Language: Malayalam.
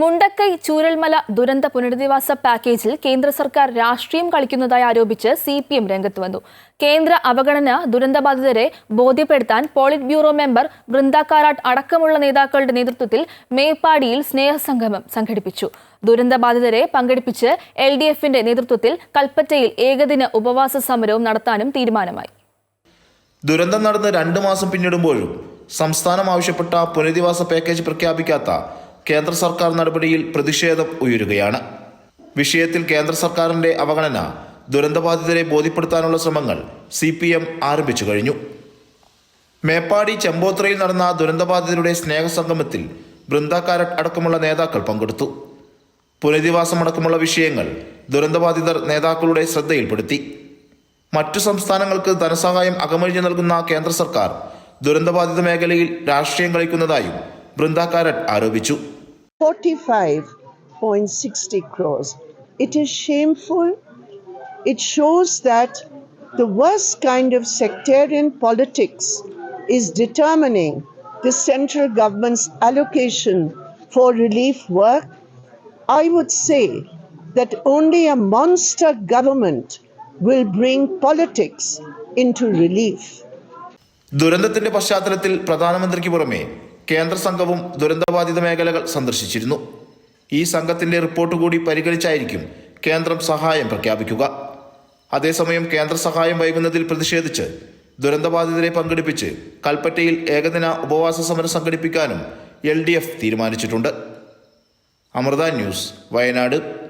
മുണ്ടക്കൈ ചൂരൽമല ദുരന്ത പുനരധിവാസ പാക്കേജിൽ കേന്ദ്ര സർക്കാർ രാഷ്ട്രീയം കളിക്കുന്നതായി ആരോപിച്ച് സി പി എം രംഗത്ത് വന്നു. കേന്ദ്ര അവഗണന ദുരന്തബാധിതരെ ബോധ്യപ്പെടുത്താൻ polit bureau member Brinda Karat അടക്കമുള്ള നേതാക്കളുടെ നേതൃത്വത്തിൽ മേപ്പാടിയിൽ സ്നേഹസംഗമം സംഘടിപ്പിച്ചു. ദുരന്തബാധിതരെ പങ്കെടുപ്പിച്ച് എൽ ഡി എഫിന്റെ നേതൃത്വത്തിൽ കൽപ്പറ്റയിൽ ഏകദിന ഉപവാസ സമരവും നടത്താനും തീരുമാനമായി. ദുരന്തം നടന്ന് രണ്ടു മാസം പിന്നിടുമ്പോഴും സംസ്ഥാനം ആവശ്യപ്പെട്ട പുനരധിവാസ പാക്കേജ് പ്രഖ്യാപിക്കാത്ത കേന്ദ്ര സർക്കാർ നടപടിയിൽ പ്രതിഷേധം ഉയരുകയാണ്. വിഷയത്തിൽ കേന്ദ്ര സർക്കാരിന്റെ അവഗണന ദുരന്തബാധിതരെ ബോധ്യപ്പെടുത്താനുള്ള ശ്രമങ്ങൾ സി പി എം ആരംഭിച്ചു കഴിഞ്ഞു. മേപ്പാടി ചെമ്പോത്രയിൽ നടന്ന ദുരന്തബാധിതരുടെ സ്നേഹസംഗമത്തിൽ ബൃന്ദ കാരറ്റ് അടക്കമുള്ള നേതാക്കൾ പങ്കെടുത്തു. പുനരധിവാസമടക്കമുള്ള വിഷയങ്ങൾ ദുരന്തബാധിതർ നേതാക്കളുടെ ശ്രദ്ധയിൽപ്പെടുത്തി. മറ്റു സംസ്ഥാനങ്ങൾക്ക് ധനസഹായം അകമഴിഞ്ഞു നൽകുന്ന കേന്ദ്ര സർക്കാർ ദുരന്തബാധിത മേഖലയിൽ രാഷ്ട്രീയം കളിക്കുന്നതായും ബൃന്ദ കാരറ്റ് ആരോപിച്ചു. 45.60 crores. It is shameful. It shows that the worst kind of sectarian politics is determining the central government's allocation for relief work. I would say that only a monster government will bring politics into relief. ദുരന്തത്തിന്റെ പശ്ചാത്തലത്തിൽ പ്രധാനമന്ത്രിക്ക് പുറമെ കേന്ദ്ര സംഘവും ദുരന്തബാധിത മേഖലകൾ സന്ദർശിച്ചിരുന്നു. ഈ സംഘത്തിന്റെ റിപ്പോർട്ട് കൂടി പരിഗണിച്ചായിരിക്കും കേന്ദ്രം സഹായം പ്രഖ്യാപിക്കുക. അതേസമയം കേന്ദ്ര സഹായം വൈകുന്നതിൽ പ്രതിഷേധിച്ച് ദുരന്തബാധിതരെ പങ്കെടുപ്പിച്ച് കൽപ്പറ്റയിൽ ഏകദിന ഉപവാസ സമരം സംഘടിപ്പിക്കാനും എൽ തീരുമാനിച്ചിട്ടുണ്ട്. അമൃത ന്യൂസ് വയനാട്.